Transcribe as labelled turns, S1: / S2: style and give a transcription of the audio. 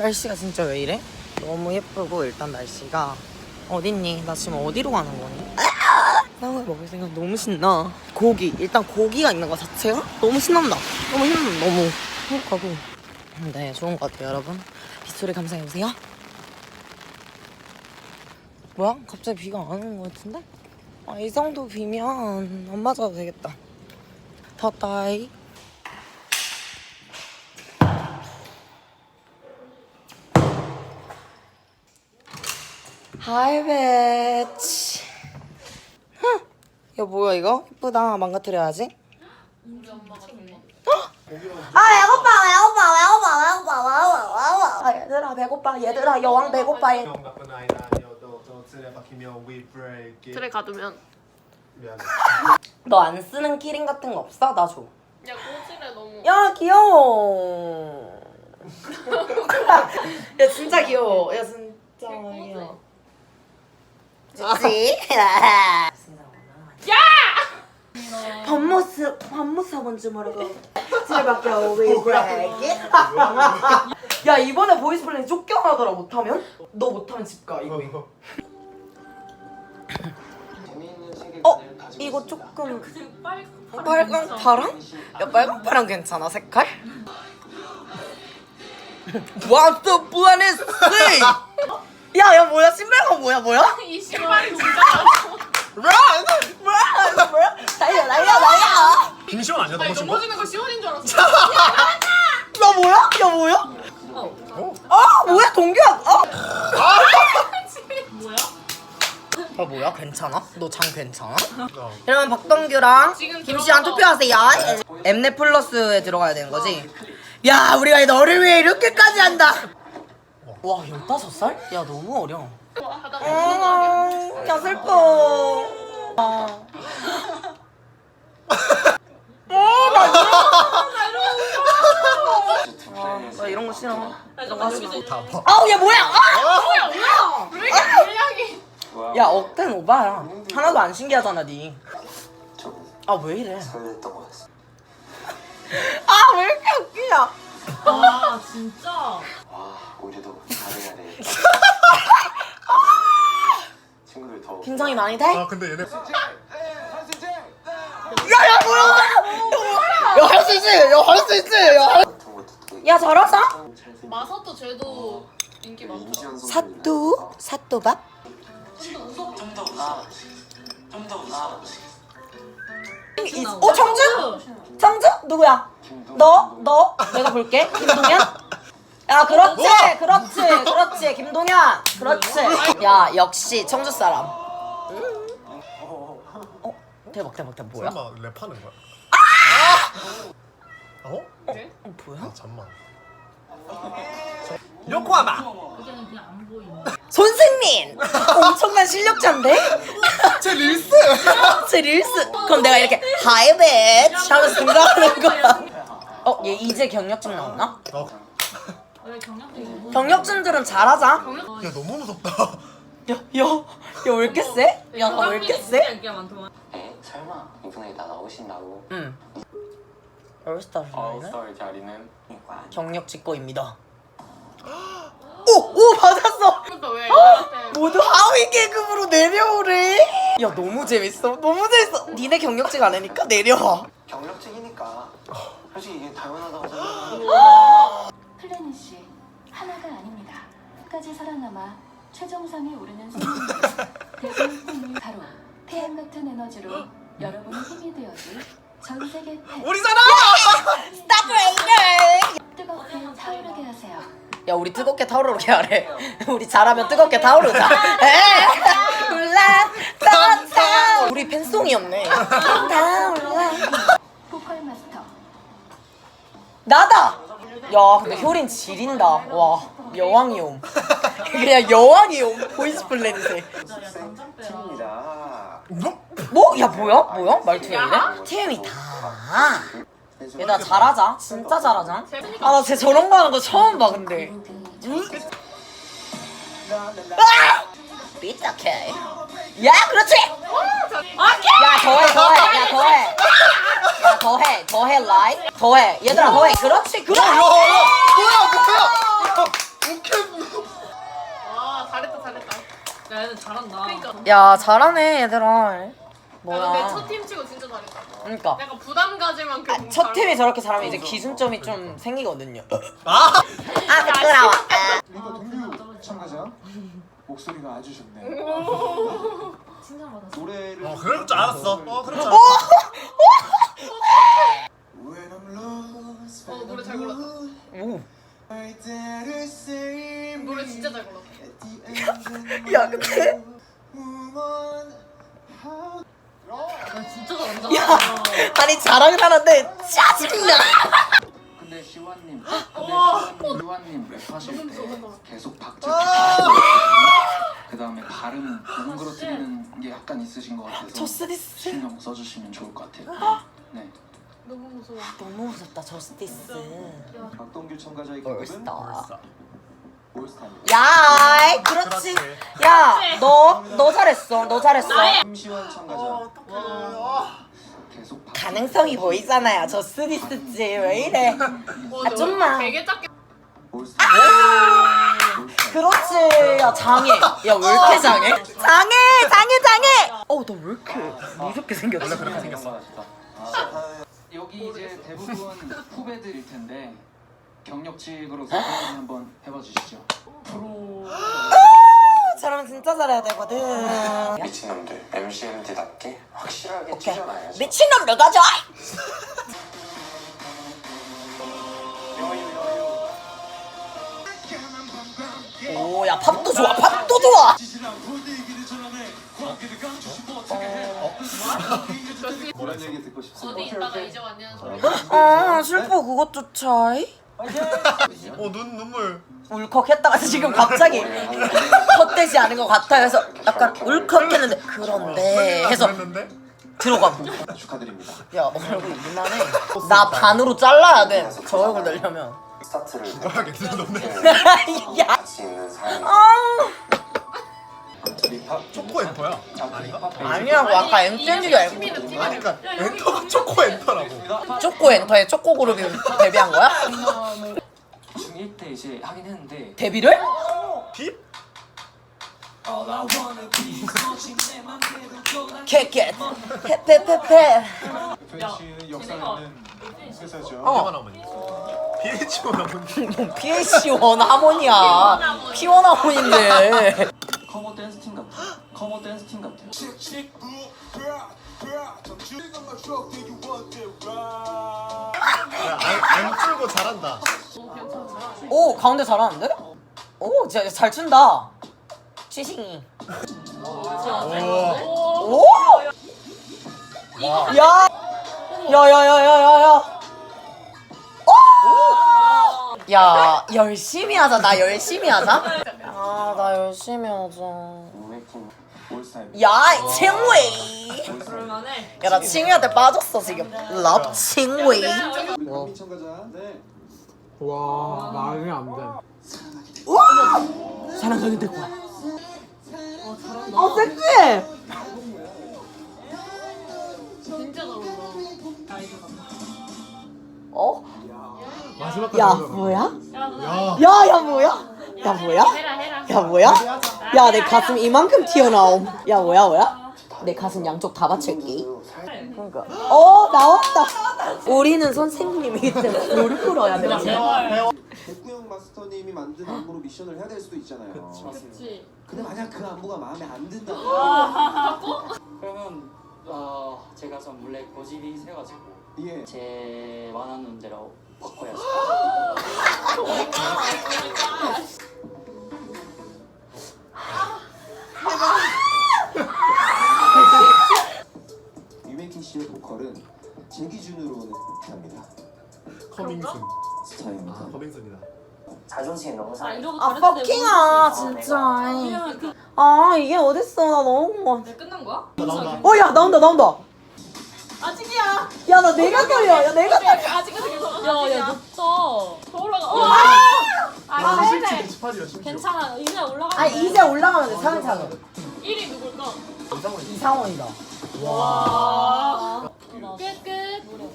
S1: 날씨가 진짜 왜 이래? 너무 예쁘고 일단 날씨가 어딨니? 나 지금 어디로 가는 거니? 빵을 먹을 생각 너무 신나. 고기 일단 고기가 있는 거 자체가 너무 신난다. 너무 신난다. 너무 행복하고. 네 좋은 것 같아요 여러분. 빗소리 감상해 보세요. 뭐야? 갑자기 비가 안 오는 것 같은데? 아, 이 정도 비면 안 맞아도 되겠다. 덧다이. 하이 배치. 야 뭐야 이거? 예쁘다. 망가뜨려야지. 아 배고파 배고파 배고파 배고파 배고파 아 얘들아 배고파 얘들아 여왕 배고파 얘.
S2: 형 나쁜 아이다 아니요 너너 쓰레 박히면 we break
S3: 틀에 가두면
S1: 너안 쓰는 키링 같은 거 없어? 나 줘.
S3: 야 꼬질에 너무
S1: 야 귀여워. 야 진짜 귀여워. 야 진짜 귀여워. 좋지? 밥못 사본 줄 모르고 집밖에 오고 야 이번에 보이스 플레이 쫓겨나더라 못하면? 너 못하면 집가 이거 이거. 어 이거 조금 빨강 파랑? 야 빨강 파랑 괜찮아 색깔? What the planet say? 야야 뭐야 뭐야 뭐야?
S3: 이 신발이 진짜
S1: Run! Run! Run! 달려 달려 달려!
S2: 김시원 아니야
S3: 아니
S2: 너무 신발?
S3: 넘어지는 거 시원인 줄 알았어
S1: 야 뭐야? 야 뭐야?
S2: 어?
S1: 아 뭐야 동규야? 어?
S3: 뭐야?
S1: 아 뭐야 괜찮아? 너 장 괜찮아?
S2: 어.
S1: 여러분 박동규랑
S3: 지금
S1: 김시환
S3: 들어가서-
S1: 투표하세요. 엠넷 플러스에 들어가야 되는 거지? 야 우리가 너를 위해 이렇게까지 한다. 와 15살? 야 너무 어려.
S3: 말이야?
S1: 어, 야 슬퍼. 아. 어, 나 이런 거. 아, 나 이런 거 싫어. 이런 거 하지 마.
S2: 다 봐.
S1: 아우 얘 뭐야? 아!
S3: 뭐야 뭐야 왜 이렇게 물량이
S1: 야 억텐 오바야. 하나도 안 신기하잖아 니. 아왜 이래? 아왜 이렇게 웃기냐?
S3: 아 진짜
S4: 와, 우리도 잘해야 돼.
S1: 긴장이 많이 돼?
S2: 아 근데 얘네
S1: 야야 뭐야? 야할 수 있지? 야할 수 있지? 야, 야 잘하자.
S3: 마사토 쟤도 인기 많더라.
S1: 사또 사또밥?
S4: 좀더 나. 좀더 나.
S1: 이- 어 청주? 청주 누구야? 너? 너? 내가 볼게. 김동현? 야 그렇지 그렇지 그렇지 김동현 그렇지 야 역시 청주 사람 어 대박 대박 대박 뭐야?
S2: 설마 랩하는 거야? 어?
S3: 그래?
S1: 어, 뭐야?
S2: 아 잠만 요코하마
S1: 선생님 엄청난 실력자인데?
S2: 제 릴스
S1: 제 릴스 그럼 내가 이렇게 하이 배치 하면서 등장하는 거야 어? 얘 이제 경력증 나왔나?
S2: 어.
S1: 경력증들은 잘하자
S2: 야 너무 무섭다
S1: 야, 야, 야, 왜 이렇게 세? 야, 나 왜 이렇게 세?
S4: 에? 설마 이번에 나 나오신다고?
S1: 응. 얼스타 자리는
S4: 어스타의 자리는
S1: 경력 직고입니다. 오, 오, 받았어.
S3: 그러니까 왜
S1: 모두 하위 계급으로 내려오래. 야, 너무 재밌어. 너무 재밌어. 니네 경력직 안 하니까 내려와.
S4: 경력직이니까. 솔직히 이게 당연하다고 생각하는
S5: 플래닛 씨 하나가 아닙니다. 끝까지 살아남아 최정상에 오르는 승리입니다. 대본 승리 바로 태양 같은 에너지로 여러분의 힘이 되어줄 전 세계 팬
S2: 우리잖아
S1: 스타트레이더.
S5: 뜨겁게 타오르게 하세요.
S1: 야, 우리 뜨겁게 타오르게 하래. 우리 잘하면 뜨겁게 타오르자. 에? 올라, 타타. 우리 팬송이었네. 타올라.
S5: 보컬 마스터
S1: 나다. 야, 근데 효린 지린다. 와, 여왕이옴. 그냥 여왕이옴. 보이스 플래닛에.
S4: 팀입니다.
S1: 뭐? 야 뭐야? 뭐야? 말투 왜 이래? TM이다. 얘들아 잘하자. 진짜 잘하자. 아 나 쟤 저런 거 하는 거 처음 봐 근데. 아! 삐딱해. 야 그렇지. 아, 야 더해 더해. 야 더해. 야 더해 더해 라이 더해. 얘들아 더해. 그렇지 그렇지.
S2: 야, 야, 뭐야 뭐야? 오케이 아 잘했다 잘했다.
S3: 야 얘는 잘한다. 그러니까.
S1: 야 잘하네 얘들아. 뭐야.
S3: 내첫팀 치고 진짜 잘했다.
S1: 그러니까.
S3: 약간 부담 가질 만큼.
S1: 아, 첫 팀이 저렇게 잘하면 이제 그러니까. 기준점이 좀 생기거든요.
S2: 아
S1: 아 부끄러워.
S6: 아. 아. 참가자 목소리가 아주 좋네. 노래를
S2: 어 그럴 줄 알았어 어 그럴 줄 알았어
S6: When I'm lost,
S3: 어, 노래 잘 골랐다.
S1: 오.
S6: I dare say
S3: 노래 진짜 잘 골랐다.
S1: 야 근데
S6: woman, how
S3: 나 진짜 잘한다.
S1: 아니 자랑을 하는데 짜증나
S4: 근데 시완님 시완님 랩하실 때 계속 박자 그 다음에 발음 뭉그러뜨리는 게 약간 있으신 것 같아서
S1: 저스티스.
S4: 신경 써주시면 좋을 것 같아요. 네.
S3: 너무 무서워.
S1: 너무 무섭다 저스티스.
S6: 박동규 참가자의 곡은
S1: 올스타.
S6: 올스타입니다.
S1: 야 그렇지. 야 너 너 잘했어 너 잘했어.
S6: 김시환 참가자.
S2: 어, 아.
S4: 계속
S1: 가능성이 보이잖아요. 저스티스지 왜 이래.
S3: 어,
S1: 아, 좀만.
S3: 되게 작게.
S6: 올스타.
S1: 그렇지. 야 장애. 야 왜 이렇게 장애? 장애 장애 장애. 어너 왜 이렇게 무섭게 생겼어
S2: 그렇게 생겼어.
S6: 아,
S4: 여기 이제 대부분 후배들일 텐데 경력직으로 소개 한번 해봐 주시죠. 프로.
S1: 저러면 진짜 잘해야 되거든.
S4: 미친놈들 MCMD답게 확실하게
S1: 오케이.
S4: 찢어놔야죠.
S1: 미친놈들 가자! 오야 팝도 좋아 팝도 좋아!
S6: 그런 얘기 듣고 싶습니다.
S3: 어디 있다가 이제 왔냐는 소리.
S1: 아 슬퍼 그것조차
S2: 어 눈 눈물
S1: 울컥했다가 지금 갑자기 헛되지 않은 것 같아요. 그래서 약간 울컥했는데 그런데 해서 들어가고
S6: 축하드립니다.
S1: 야 얼굴 이만해 나 반으로 잘라야 돼 저 얼굴 내려면.
S4: 스타트를
S2: 죽어야겠네 너네.
S1: 야.
S4: 같이 있는 사람이
S1: 아우
S6: 힙합
S2: 초코 엔터야? 아닌가?
S1: 아니라고 아까 MCNG가 M
S3: 팀이는 팀.
S2: 아니 그니까 엔터가 초코 엔터라고.
S1: 쪼꼬 엔터에 쪼꼬 그룹이 데뷔한 거야?
S4: 중1 때 이제 하긴 했는데.
S1: 데뷔를?
S2: 빕?
S1: 캐캐 페페페페
S6: FN 씨는 역사에 있는 회사죠.
S1: 어.
S2: 피원 어머니. BH원 어머니.
S1: PH1 하모니야. P1 하모니인데.
S4: 커버 댄스 팀 같아. 커버 댄스 팀 같아 요
S2: 야안 풀고 잘한다
S3: 오,
S1: 가운데 잘하는데? 오 진짜 잘 춘다 취싱이
S2: 오
S1: 오! 야! 야야야야야야 오! 야 열심히 하자 나 열심히 하자 아 나 열심히 하자
S4: 우회팀
S6: 올스타입니다.
S1: 야 칭웨이
S3: 그럴만해.
S1: 야 나 칭웨이한테 빠졌어 지금 럽 칭웨이
S6: 우리 강민 참가자. 네.
S7: 와 말이 안 돼.
S1: 사랑하게 될 거야
S3: 어.
S1: 어 섹시해
S3: 진짜 잘한다. 아이디가.
S1: 어?
S2: 마지막까지
S1: 야. 뭐야?
S3: 야,
S1: 너야야 야 뭐야? 야 뭐야?
S3: 해라, 해라.
S1: 야 뭐야? 야 내 가슴 이만큼 튀어나옴 야 뭐야 뭐야? 내 가슴 양쪽 다 받칠게 그러니까 어 나왔다 우리는 선생님이기 때문에 룰 풀어야 돼
S6: 백구영 마스터님이 만든 안무로 미션을 해야 될 수도 있잖아요.
S3: 그치.
S6: 근데 만약 그 안무가 마음에 안 든다.
S8: 그러면 어, 제가 좀 원래 고집이 세가지고
S6: 예.
S8: 제 원하는 대로 바꿔야죠.
S4: 자존심이 너무
S3: 아,
S4: 상해
S3: 이러고
S1: 아
S3: 잘했는데
S1: 뻑킹아
S3: 모르겠어.
S1: 진짜
S3: 왜냐면
S1: 그아 이게 어딨어 나 너무
S3: 네, 끝난 거야?
S2: 나온다
S1: 어야 나온다 나온다
S3: 아직이야.
S1: 야 나 내가 떨려 야 내가 떨려
S3: 아직은 계속. 야, 야, 높다. 더 올라가. 어,
S2: 아,
S3: 아, 아,
S2: 18이야 심지어
S3: 괜찮아. 이제 올라가.
S1: 아 이제 올라가면 돼 차근차근
S3: 1위 누굴까?
S1: 이상원이다
S3: 와. 끝, 끝.